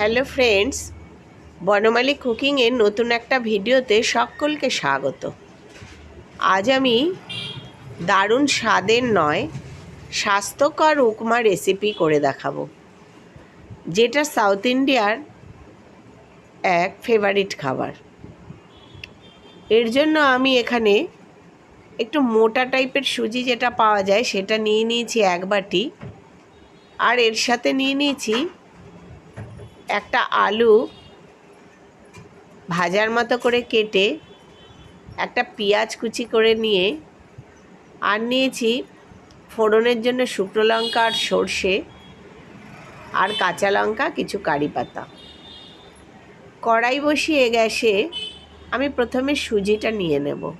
Hello friends, বনমালী কুকিংয়ের নতুন একটা ভিডিওতে সকলকে স্বাগত। আজ আমি দারুণ স্বাদের নয়, স্বাস্থ্যকর উপমা রেসিপি করে দেখাবো, যেটা সাউথ ইন্ডিয়ার এক ফেভারিট খাবার। এর জন্য আমি এখানে একটু মোটা টাইপের সুজি যেটা পাওয়া যায় সেটা নিয়ে নিয়েছি এক বাটি, আর এর সাথে নিয়ে নিয়েছি একটা আলু ভাজার মতো করে কেটে একটা পেঁয়াজ কুচি করে নিয়ে আর নিয়েছি ফোড়নের জন্য শুকনো লঙ্কা আর সর্ষে আর কাঁচা লঙ্কা, কিছু কারি পাতা। কড়াই বসিয়ে গ্যাসে আমি প্রথমে সুজিটা নিয়ে নেব।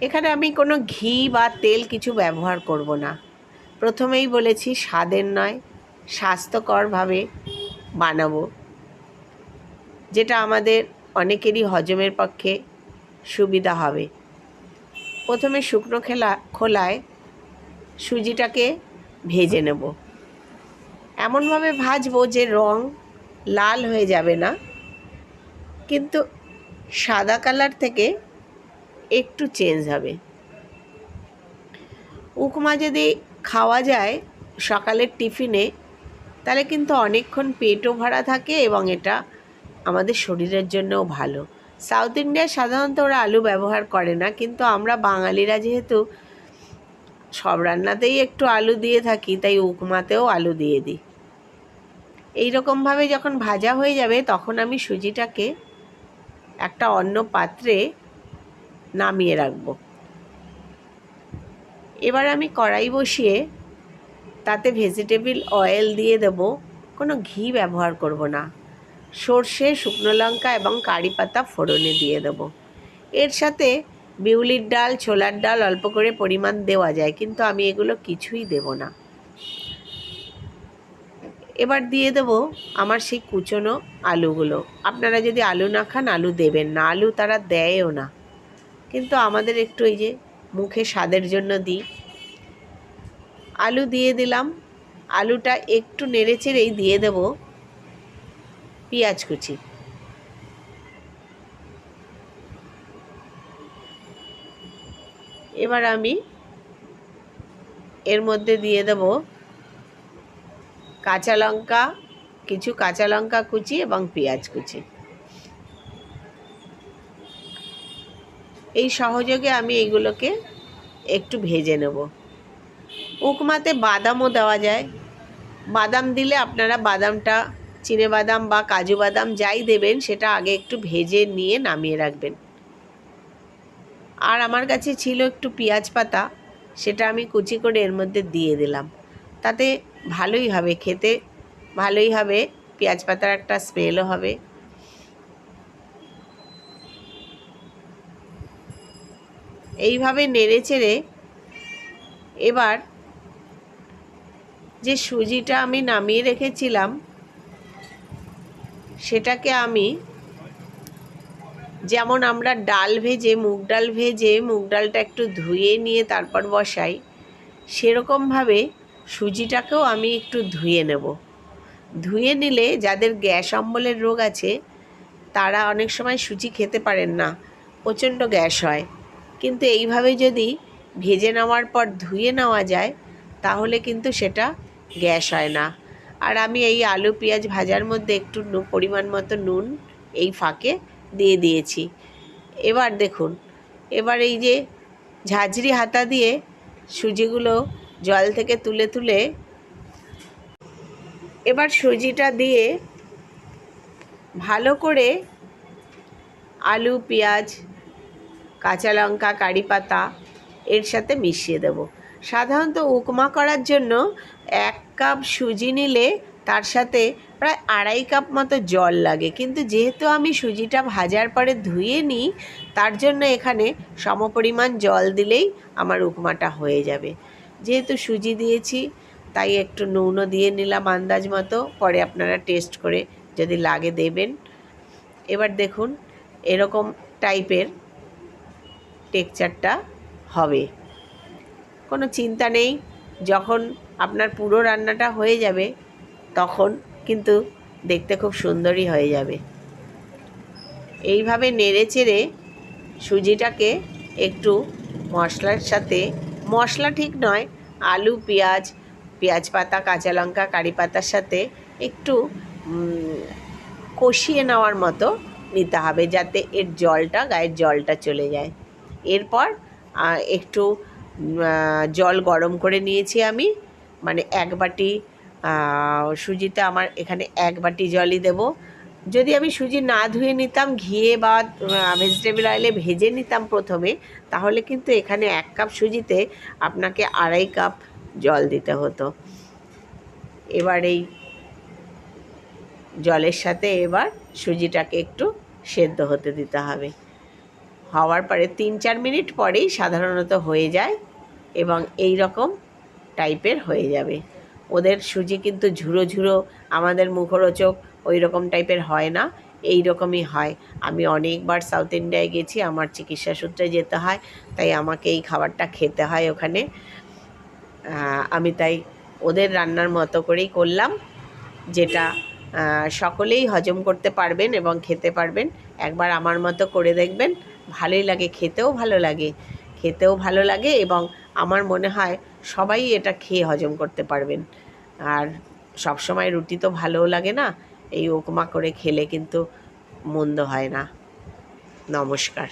এখানে আমি কোনো ঘি বা তেল কিছু ব্যবহার করব না। প্রথমেই বলেছি স্বাদের নয়, স্বাস্থ্যকরভাবে বানাবো। যেটা আমাদের অনেকেরই হজমের পক্ষে সুবিধা হবে। প্রথমে শুকনো খেলা খোলায় সুজিটাকে ভেজে নেব। এমনভাবে ভাজবো যে রং লাল হয়ে যাবে না। কিন্তু সাদা কালার থেকে একটু চেঞ্জ হবে। উপমা যদি খাওয়া যায় সকালের টিফিনে তাহলে কিন্তু অনেকক্ষণ পেটও ভরা থাকে এবং এটা আমাদের শরীরের জন্যও ভালো। সাউথ ইন্ডিয়ায় সাধারণত ওরা আলু ব্যবহার করে না, কিন্তু আমরা বাঙালিরা যেহেতু সব রান্নাতেই একটু আলু দিয়ে থাকি, তাই উপমাতেও আলু দিয়ে দিই। এই রকমভাবে যখন ভাজা হয়ে যাবে, তখন আমি সুজিটাকে একটা অন্য পাত্রে নামিয়ে রাখব। এবার আমি কড়াই বসিয়ে তাতে ভেজিটেবিল অয়েল দিয়ে দেব। কোনো ঘি ব্যবহার করব না। সর্ষে, শুকনো লঙ্কা এবং কারি পাতা ফোড়নে দিয়ে দেব। এর সাথে বিউলির ডাল, ছোলার ডাল অল্প করে পরিমাণ দেওয়া যায়, কিন্তু আমি এগুলো কিছুই দেব না। এবার দিয়ে দেব আমার সেই কুচনো আলুগুলো। আপনারা যদি আলু না খান, আলু দেবেন না। আলু তারা দেয়ও না। কিন্তু আমাদের একটু এই যে মুখে স্বাদের জন্য দিই। আলু দিয়ে দিলাম। আলুটা একটু নেড়ে চেড়েই দিয়ে দেব পেঁয়াজ কুচি। এবার আমি এর মধ্যে দিয়ে দেব কাঁচা লঙ্কা, কিছু কাঁচা লঙ্কা কুচি এবং পেঁয়াজ কুচি। এই সহযোগে আমি এইগুলোকে একটু ভেজে নেব। উপমাতে বাদামও দেওয়া যায়। বাদাম দিলে আপনারা বাদামটা, চিনে বাদাম বা কাজু বাদাম যাই দেবেন, সেটা আগে একটু ভেজে নিয়ে নামিয়ে রাখবেন। আর আমার কাছে ছিল একটু পেঁয়াজ পাতা, সেটা আমি কুচি করে এর মধ্যে দিয়ে দিলাম। তাতে ভালোই হবে খেতে, ভালোই হবে, পেঁয়াজ পাতার একটা স্মেলও হবে। এইভাবে নেড়ে চেড়ে এবার যে সুজিটা আমি নামিয়ে রেখেছিলাম, সেটাকে আমি যেমন আমরা ডাল ভেজে, মুগ ডাল ভেজে, মুগ ডালটা একটু ধুয়ে নিয়ে তারপর বসাই, সেরকমভাবে সুজিটাকেও আমি একটু ধুয়ে নেব। ধুয়ে নিলে যাদের গ্যাস অম্বলের রোগ আছে, তারা অনেক সময় সুজি খেতে পারেন না, প্রচণ্ড গ্যাস হয়। কিন্তু এইভাবে যদি ভেজে নেওয়ার পর ধুয়ে নেওয়া যায়, তাহলে কিন্তু সেটা গ্যাস হয় না। আর আমি এই আলু, পেঁয়াজ ভাজার মধ্যে একটু পরিমাণ মতো নুন এই ফাঁকে দিয়ে দিয়েছি। এবার দেখুন, এবার এই যে ঝাঁঝরি হাতা দিয়ে সুজিগুলো জল থেকে তুলে তুলে এবার সুজিটা দিয়ে ভালো করে আলু, পেঁয়াজ, কাঁচা লঙ্কা, কারি পাতা এর সাথে মিশিয়ে দেব। সাধারণত উপমা করার জন্য এক কাপ সুজি নিলে তার সাথে প্রায় আড়াই কাপ মতো জল লাগে। কিন্তু যেহেতু আমি সুজিটা ভাজার পরে ধুয়ে নিই, তার জন্য এখানে সমপরিমাণ জল দিলেই আমার উপমাটা হয়ে যাবে। যেহেতু সুজি দিয়েছি, তাই একটু নুনও দিয়ে নিলাম আন্দাজ মতো, পরে আপনারা টেস্ট করে যদি লাগে দেবেন। এবার দেখুন, এরকম টাইপের টেক্সচারটা হবে। কোনো চিন্তা নেই। যখন আপনার পুরো রান্নাটা হয়ে যাবে, তখন কিন্তু দেখতে খুব সুন্দরই হয়ে যাবে। এইভাবে নেড়ে চেড়ে সুজিটাকে একটু মশলার সাথে, মশলা ঠিক নয়, আলু, পেঁয়াজ পেঁয়াজ পাতা, কাঁচা লঙ্কা, কারি পাতার সাথে একটু কষিয়ে নেওয়ার মতো নিতে হবে যাতে এর জলটা, গায়ের জলটা চলে যায়। এরপর একটু জল গরম করে নিয়েছি আমি। মানে এক বাটি সুজিতে আমার এখানে এক বাটি জলই দেব। যদি আমি সুজি না ধুয়ে নিতাম ঘিয়ে বা ভেজিটেবল অয়েলে ভেজে নিতাম প্রথমে, তাহলে কিন্তু এখানে এক কাপ সুজিতে আপনাকে আড়াই কাপ জল দিতে হতো। এবার এই জলের সাথে এবার সুজিটাকে একটু সেদ্ধ হতে দিতে হবে। হওয়ার পরে তিন চার মিনিট পরেই সাধারণত হয়ে যায় এবং এই রকম টাইপের হয়ে যাবে। ওদের সুজি কিন্তু ঝুরো ঝুরো, আমাদের মুখরোচক ওই রকম টাইপের হয় না, এই রকমই হয়। আমি অনেকবার সাউথ ইন্ডিয়ায় গেছি, আমার চিকিৎসা সূত্রে যেতে হয়, তাই আমাকে এই খাবারটা খেতে হয় ওখানে। আমি তাই ওদের রান্নার মতো করেই করলাম, যেটা সকলেই হজম করতে পারবেন এবং খেতে পারবেন। একবার আমার মতো করে দেখবেন, ভালোই লাগে, খেতেও ভালো লাগে, খেতেও ভালো লাগে এবং আমার মনে হয় সবাই এটা খেয়ে হজম করতে পারবেন। আর সব সময় রুটি তো ভালোও লাগে না, এই উপমা করে খেলে কিন্তু মন্দ হয় না। নমস্কার।